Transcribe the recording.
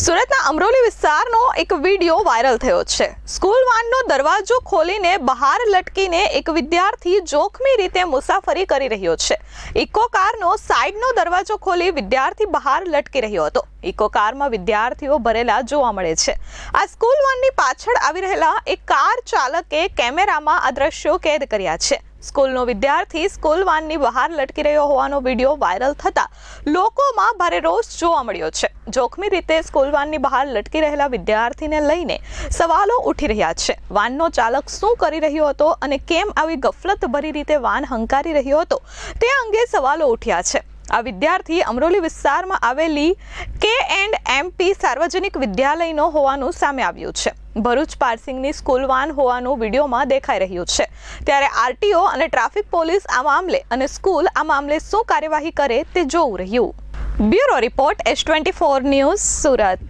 સુરતના અમરોલી વિસ્તારનો એક વીડિયો વાયરલ થયો છે. સ્કૂલ વાનનો દરવાજો ખોલીને બહાર લટકીને એક વિદ્યાર્થી જોખમી રીતે મુસાફરી કરી રહ્યો છે. ઇકો કારનો સાઈડનો દરવાજો ખોલી વિદ્યાર્થી બહાર લટકી રહ્યો હતો. ઇકો કારમાં વિદ્યાર્થીઓ ભરેલા જોવા મળે છે. આ સ્કૂલ વાનની પાછળ આવી રહેલા એક કાર ચાલકે કેમેરામાં આ દ્રશ્યો કેદ કર્યા છે. સ્કૂલનો વિદ્યાર્થી સ્કૂલ વાનની બહાર લટકી રહ્યો હોવાનો વીડિયો વાયરલ થતા લોકોમાં ભારે રોષ જોવા મળ્યો છે. જોખમી રીતે સ્કૂલ વાનની બહાર લટકી રહેલા વિદ્યાર્થીને લઈને સવાલો ઉઠી રહ્યા છે. વાનનો ચાલક શું કરી રહ્યો હતો અને કેમ આવી ગફલતભરી રીતે વાન હંકારી રહ્યો હતો તે અંગે સવાલો ઉઠ્યા છે. આ વિદ્યાર્થી અમરોલી વિસ્તારમાં આવેલી કે એન્ડ એમપી સાર્વજનિક વિદ્યાલયનો હોવાનું સામે આવ્યું છે. ભરૂચ પાર્સિંગની સ્કૂલ વાન હોવાનું વિડીયોમાં દેખાઈ રહ્યું છે. ત્યારે આરટીઓ અને ટ્રાફિક પોલીસ આ મામલે અને સ્કૂલ આ મામલે શું કાર્યવાહી કરે તે જોવું રહ્યું. Bureau report S twenty four news Surat.